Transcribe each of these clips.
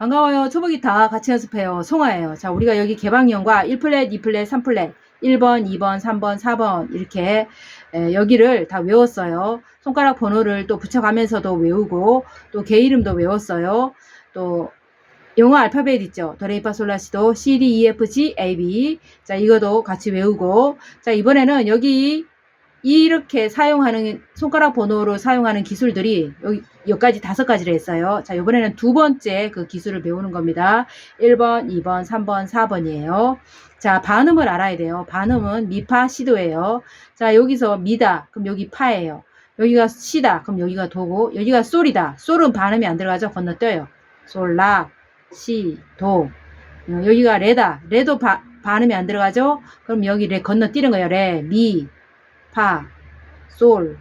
반가워요. 초보기타 같이 연습해요. 송아예요. 자, 우리가 여기 개방형과 1플랫, 2플랫, 3플랫, 1번, 2번, 3번, 4번 이렇게 에, 여기를 다 외웠어요. 손가락 번호를 또 붙여가면서도 외우고 또 개 이름도 외웠어요. 또 영어 알파벳 있죠. 도레이파솔라시도 C, D, E, F, G, A, B. 자, 이거도 같이 외우고 자, 이번에는 여기 이렇게 사용하는 손가락 번호로 사용하는 기술들이 여기 여기까지 다섯 가지를 했어요. 자, 이번에는 두 번째 그 기술을 배우는 겁니다. 1번, 2번, 3번, 4번이에요. 자, 반음을 알아야 돼요. 반음은 미파 시도예요. 자, 여기서 미다. 그럼 여기 파예요. 여기가 시다. 그럼 여기가 도고 여기가 솔이다. 솔은 반음이 안 들어가죠. 건너뛰어요. 솔, 라, 시, 도. 어, 여기가 레다. 레도 바, 반음이 안 들어가죠. 그럼 여기 레 건너뛰는 거예요. 레, 미, 파, 솔,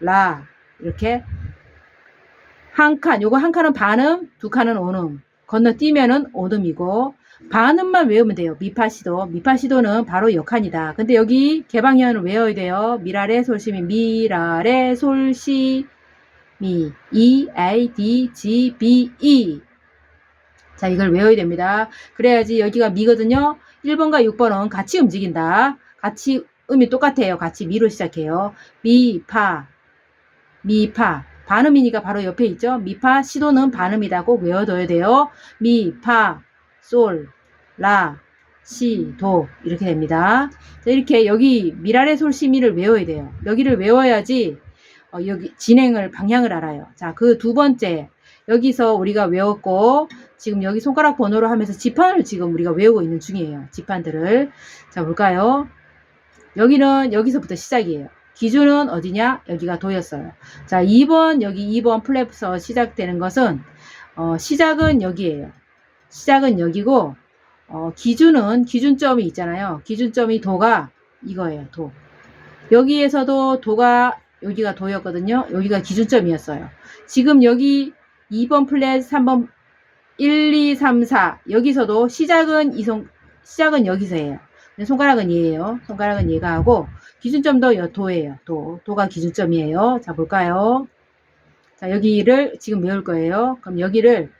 라 이렇게 한 칸, 요거 한 칸은 반음, 두 칸은 오음. 건너뛰면은 오음이고 반음만 외우면 돼요. 미파시도. 미파시도는 바로 역한이다. 근데 여기 개방현을 외워야 돼요. 미라레 솔시미 미라레 솔시 미 E A D G B E 자 이걸 외워야 됩니다. 그래야지 여기가 미거든요. 1번과 6번은 같이 움직인다. 같이 음이 똑같아요. 같이 미로 시작해요. 미, 파, 미, 파. 반음이니까 바로 옆에 있죠. 미 파 시도는 반음이다. 꼭 외워둬야 돼요. 미, 파, 솔, 라, 시, 도 이렇게 됩니다. 자, 이렇게 여기 미라레 솔 시 미를 외워야 돼요. 여기를 외워야지 어, 여기 진행을 방향을 알아요. 자, 그 두 번째 여기서 우리가 외웠고 지금 여기 손가락 번호로 하면서 지판을 지금 우리가 외우고 있는 중이에요. 지판들을 자 볼까요? 여기는 여기서부터 시작이에요. 기준은 어디냐? 여기가 도였어요. 자, 2번, 여기 2번 플랩에서 시작되는 것은, 어, 시작은 여기에요. 시작은 여기고, 어, 기준은, 기준점이 있잖아요. 기준점이 도가 이거예요, 도. 여기에서도 도가, 여기가 도였거든요. 여기가 기준점이었어요. 지금 여기 2번 플랫, 3번, 1, 2, 3, 4. 여기서도 시작은 이송, 시작은 여기서예요. 근데 손가락은 얘예요. 손가락은 얘가 하고 기준점도 여 도예요. 도. 도가 기준점이에요. 자, 볼까요? 자, 여기를 지금 외울 거예요. 그럼 여기를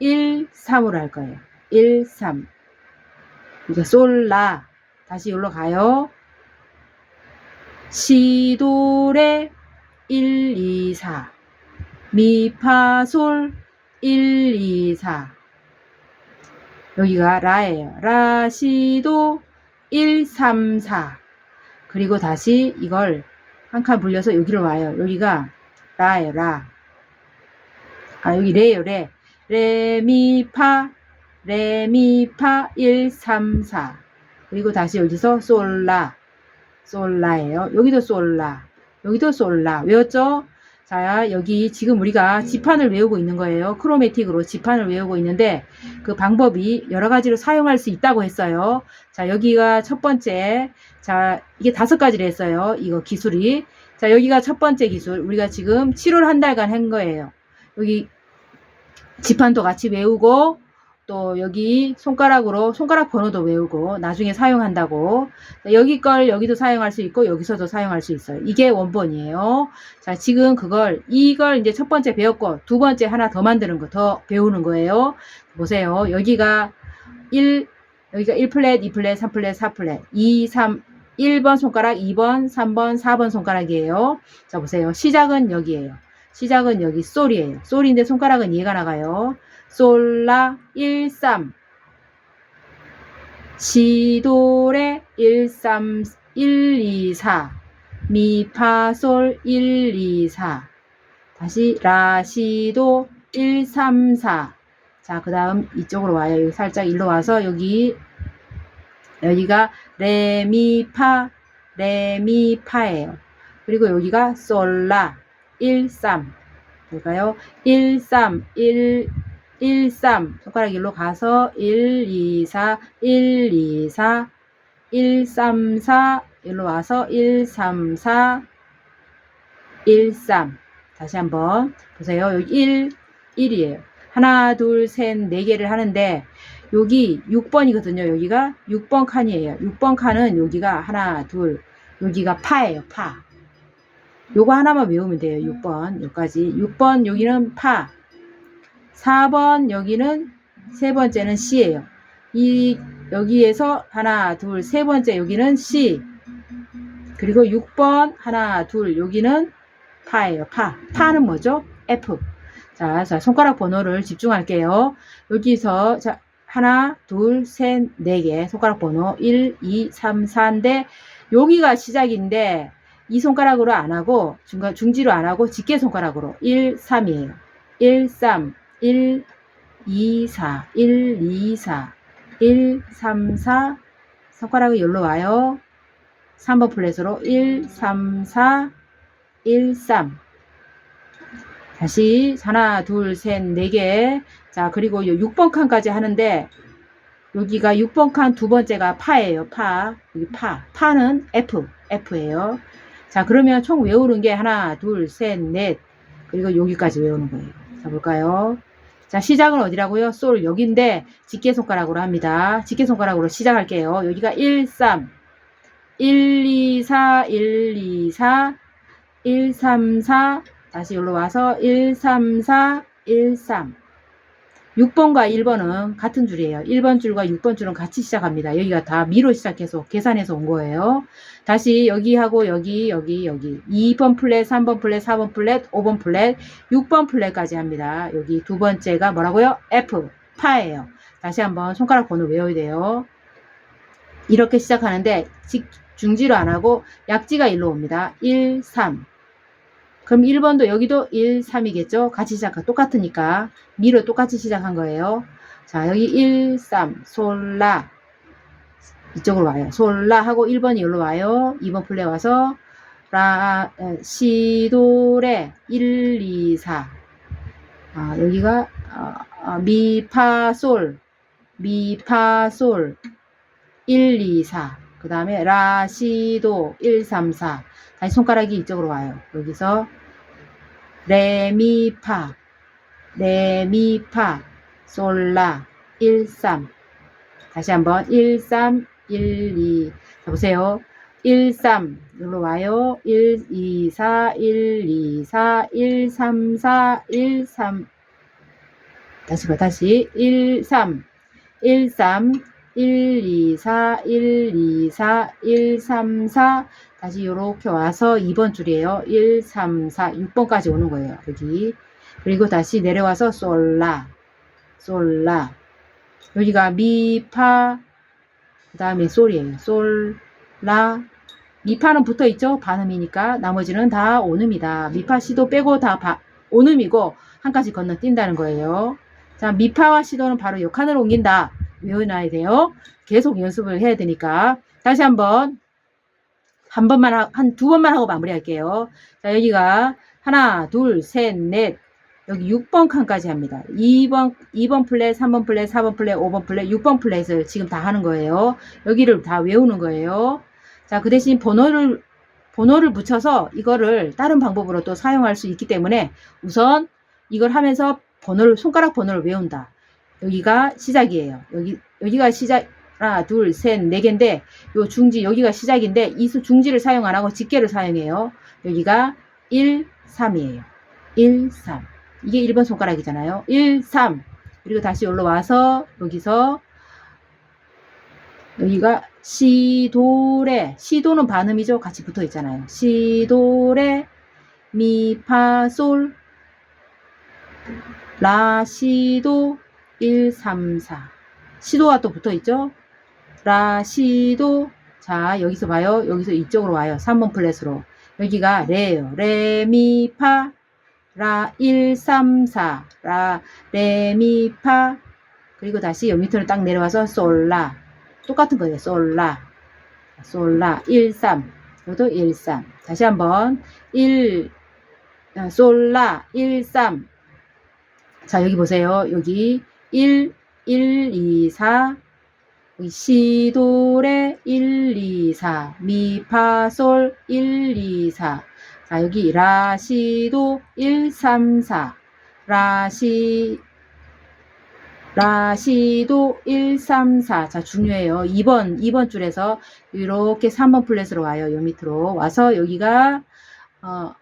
1, 3으로 할 거예요. 1, 3. 이제 솔, 라. 다시 여기로 가요. 시도레 1, 2, 4. 미, 파, 솔 1, 2, 4. 여기가 라예요. 라, 시, 도 1, 3, 4. 그리고 다시 이걸 한 칸 불려서 여기로 와요. 여기가 라예요, 라. 아, 여기 레예요, 레. 레, 미, 파, 레, 미, 파, 1, 3, 4. 그리고 다시 여기서 솔, 라. 솔, 라예요. 여기도 솔, 라. 여기도 솔, 라. 외웠죠? 자, 여기 지금 우리가 지판을 외우고 있는 거예요. 크로매틱으로 지판을 외우고 있는데 그 방법이 여러 가지로 사용할 수 있다고 했어요. 자, 여기가 첫 번째. 자, 이게 다섯 가지를 했어요. 이거 기술이. 자, 여기가 첫 번째 기술. 우리가 지금 7월 한 달간 한 거예요. 여기 지판도 같이 외우고 또 여기 손가락으로 손가락 번호도 외우고 나중에 사용한다고. 자, 여기 걸 여기도 사용할 수 있고 여기서도 사용할 수 있어요. 이게 원본이에요. 자 지금 그걸 이걸 이제 첫 번째 배웠고 두 번째 하나 더 만드는 거 더 배우는 거예요. 보세요. 여기가 1 여기가 1플랫 2플랫 3플랫 4플랫. 2 3 1번 손가락 2번 3번 4번 손가락이에요. 자 보세요. 시작은 여기에요. 시작은 여기 솔이에요. 솔인데 손가락은 얘가 나가요 솔라 1, 3 시도레 1, 3 1, 2, 4 미파솔 1, 2, 4 다시 라시도 1, 3, 4 자, 그 다음 이쪽으로 와요. 여기 살짝 일로 와서 여기 여기가 레미파 레미파예요. 그리고 여기가 솔라 1, 3 볼까요? 1, 3, 1, 1, 3 손가락 일로 가서 1, 2, 4 1, 2, 4 1, 3, 4 일로 와서 1, 3, 4 1, 3 다시 한번 보세요. 여기 1, 1이에요. 하나, 둘, 셋, 네 개를 하는데 여기 6번이거든요. 여기가 6번 칸이에요. 6번 칸은 여기가 하나, 둘, 여기가 파예요. 파. 요거 하나만 외우면 돼요. 6번. 여기까지. 6번 여기는 파. 4번 여기는 세 번째는 C예요. 이 여기에서 하나, 둘, 세 번째 여기는 C. 그리고 6번 하나, 둘 여기는 파예요. 파. 파는 뭐죠? F. 자, 자, 손가락 번호를 집중할게요. 여기서 자, 하나, 둘, 셋, 네 개 손가락 번호 1, 2, 3, 4인데 여기가 시작인데 이 손가락으로 안 하고 중간 중지로 안 하고 집게 손가락으로 1, 3이에요. 1, 3, 1, 2, 4, 1, 2, 4, 1, 3, 4 손가락이 여기로 와요. 3번 플랫으로 1, 3, 4, 1, 3 다시 하나, 둘, 셋, 네 개. 자, 그리고 요 6번 칸까지 하는데 여기가 6번 칸 두 번째가 파예요. 파. 여기 파. 파는 F. F예요. 자, 그러면 총 외우는 게 하나, 둘, 셋, 넷. 그리고 여기까지 외우는 거예요. 자, 볼까요? 자, 시작은 어디라고요? 솔 여기인데 집게 손가락으로 합니다. 집게 손가락으로 시작할게요. 여기가 1, 3. 1, 2, 4, 1, 2, 4, 1, 3, 4. 다시 여기로 와서 1, 3, 4, 1, 3. 6번과 1번은 같은 줄이에요. 1번 줄과 6번 줄은 같이 시작합니다. 여기가 다 미로 시작해서 계산해서 온 거예요. 다시 여기하고 여기, 여기, 여기. 2번 플랫, 3번 플랫, 4번 플랫, 5번 플랫, 6번 플랫까지 합니다. 여기 두 번째가 뭐라고요? F, 파예요. 다시 한번 손가락 번호 외워야 돼요. 이렇게 시작하는데 직, 중지로 안 하고 약지가 일로 옵니다. 1, 3. 그럼 1번도 여기도 1, 3이겠죠? 같이 시작하 똑같으니까 미로 똑같이 시작한 거예요. 자, 여기 1, 3, 솔라. 이쪽으로 와요. 솔라 하고 1번이 여기로 와요. 2번 플레 와서 라, 에, 시도레 1, 2, 4. 아, 여기가 아, 아, 미, 파, 솔. 미, 파, 솔. 1, 2, 4. 그 다음에 라, 시, 도 1, 3, 4. 다시 손가락이 이쪽으로 와요. 여기서 레, 미, 파. 레, 미, 파. 솔라. 1, 3. 다시 한번 1, 3, 1, 2. 자, 보세요. 1, 3. 여기로 와요. 1, 2, 4, 1, 2, 4, 1, 3, 4, 1, 3. 다시 봐, 다시. 1, 3. 1, 3. 1, 2, 4, 1, 2, 4, 1, 3, 4. 다시 요렇게 와서 2번 줄이에요. 1, 3, 4, 6번까지 오는 거예요. 여기. 그리고 다시 내려와서 솔라, 솔라. 여기가 미, 파, 그 다음에 솔이에요. 솔, 라. 미파는 붙어 있죠? 반음이니까. 나머지는 다 온음이다. 미파, 시도 빼고 다 바, 온음이고, 한 가지 건너뛴다는 거예요. 자, 미파와 시도는 바로 요 칸으로 옮긴다. 외워놔야 돼요. 계속 연습을 해야 되니까. 다시 한번, 한 번만, 한 두 번만 하고 마무리할게요. 자, 여기가 하나, 둘, 셋, 넷, 여기 6번 칸까지 합니다. 2번, 2번 플랫, 3번 플랫, 4번 플랫, 5번 플랫, 6번 플랫을 지금 다 하는 거예요. 여기를 다 외우는 거예요. 자, 그 대신 번호를, 번호를 붙여서 이거를 다른 방법으로 또 사용할 수 있기 때문에 우선 이걸 하면서 번호를, 손가락 번호를 외운다. 여기가 시작이에요. 여기, 여기가 시작, 하나, 둘, 셋, 네 개인데, 요 중지, 여기가 시작인데, 이 수- 중지를 사용 안 하고 집게를 사용해요. 여기가 1, 3이에요. 1, 3. 이게 1번 손가락이잖아요. 1, 3. 그리고 다시 올라 와서 여기서 여기가 시도레 시도는 반음이죠. 같이 붙어 있잖아요. 시도레 미 파 솔 라 시도 1, 3, 4 시도가 또 붙어 있죠. 라 시도 자 여기서 봐요. 여기서 이쪽으로 와요. 3번 플랫으로 여기가 레예요. 레 미 파 라 1, 3, 4, 라, 레, 미, 파. 그리고 다시 여기 밑으로 딱 내려와서 솔라. 똑같은 거예요. 솔라. 솔라. 1, 3. 이것도 1, 3. 다시 한번. 1, 아, 솔라. 1, 3. 자, 여기 보세요. 여기 1, 1, 2, 4. 여기 시도레 1, 2, 4. 미, 파, 솔 1, 2, 4. 자, 여기 라시도 1, 3, 4. 라시, 라시도 1, 3, 4. 자, 중요해요. 2번, 2번 줄에서 이렇게 3번 플랫으로 와요. 요 밑으로 와서 여기가, 어,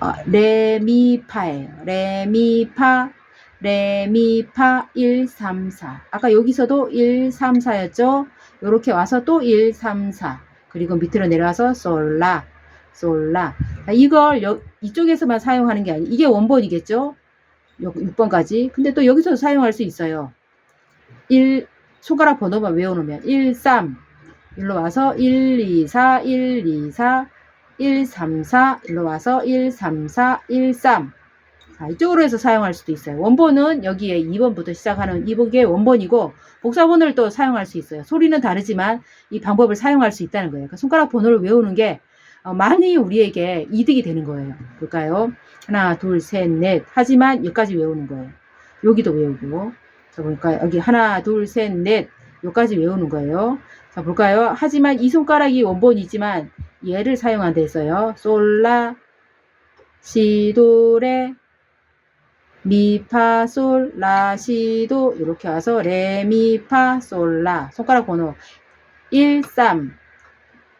어, 레미파예요. 레미파. 레, 미, 파, 1, 3, 4. 아까 여기서도 1, 3, 4였죠? 요렇게 와서 또 1, 3, 4. 그리고 밑으로 내려와서 솔라, 솔라. 자, 이걸 여- 이쪽에서만 사용하는 게 아니, 이게 원본이겠죠? 6번까지. 근데 또 여기서도 사용할 수 있어요. 1, 손가락 번호만 외워놓으면 1, 3. 일로 와서 1, 2, 4, 1, 2, 4, 1, 3, 4. 일로 와서 1, 3, 4, 1, 3. 자, 이쪽으로 해서 사용할 수도 있어요. 원본은 여기에 2번부터 시작하는 이게 원본이고 복사본을 또 사용할 수 있어요. 소리는 다르지만 이 방법을 사용할 수 있다는 거예요. 그러니까 손가락 번호를 외우는 게 어, 많이 우리에게 이득이 되는 거예요. 볼까요? 하나, 둘, 셋, 넷. 하지만 여기까지 외우는 거예요. 여기도 외우고. 자, 볼까요? 여기 하나, 둘, 셋, 넷. 여기까지 외우는 거예요. 자, 볼까요? 하지만 이 손가락이 원본이지만 얘를 사용한다 했어요. 솔라, 시도레, 미파 솔 라 시도 이렇게 와서 레미파 솔 라. 손가락 번호. 1 3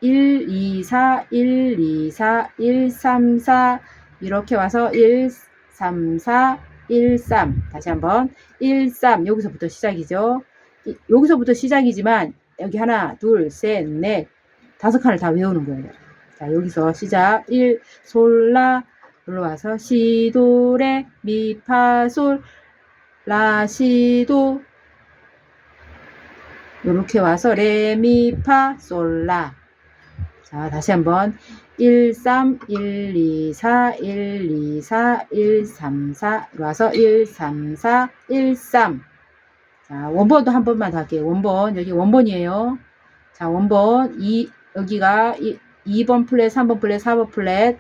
1 2 4 1 2 4 1 3 4 이렇게 와서 1 3 4 1 3 다시 한번. 1 3 여기서부터 시작이죠. 이- 여기서부터 시작이지만 여기 하나 둘 셋 넷. 다섯 칸을 다 외우는 거예요. 자 여기서 시작. 1 솔라 올라와서 시도레 미파솔 라시도. 이렇게 와서 레미파솔라. 자 다시 한번. 1 3 1 2 4 1 2 4 1 3 4 와서 1 3 4 1 3 자, 원본도 한 번만 더 할게요. 원본, 여기 원본이에요. 자, 원본, 이, 여기가 이, 2번 플랫, 3번 플랫, 4번 플랫,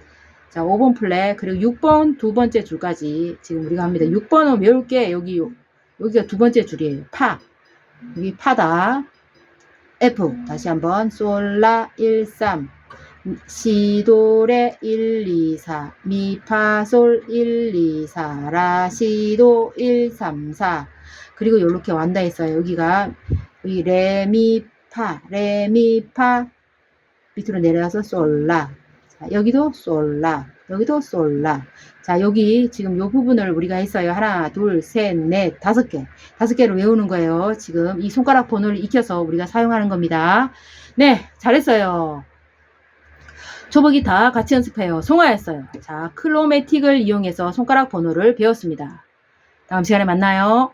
자, 5번 플랫, 그리고 6번 두 번째 줄까지 지금 우리가 합니다. 6번은 외울 게 여기, 여기가 두 번째 줄이에요. 파. 여기 파다. F. 다시 한번. 솔라 1, 3. 시도레 1, 2, 4. 미파솔 1, 2, 4. 라, 시도 1, 3, 4. 그리고 이렇게 완다 했어요. 여기가, 여기 레미파, 레미파. 밑으로 내려가서 솔라. 자, 여기도 솔라. 여기도 솔라. 자, 여기 지금 요 부분을 우리가 했어요. 하나, 둘, 셋, 넷, 다섯 개. 다섯 개를 외우는 거예요. 지금 이 손가락 번호를 익혀서 우리가 사용하는 겁니다. 네, 잘했어요. 초보기타 같이 연습해요. 송화였어요. 자, 클로매틱을 이용해서 손가락 번호를 배웠습니다. 다음 시간에 만나요.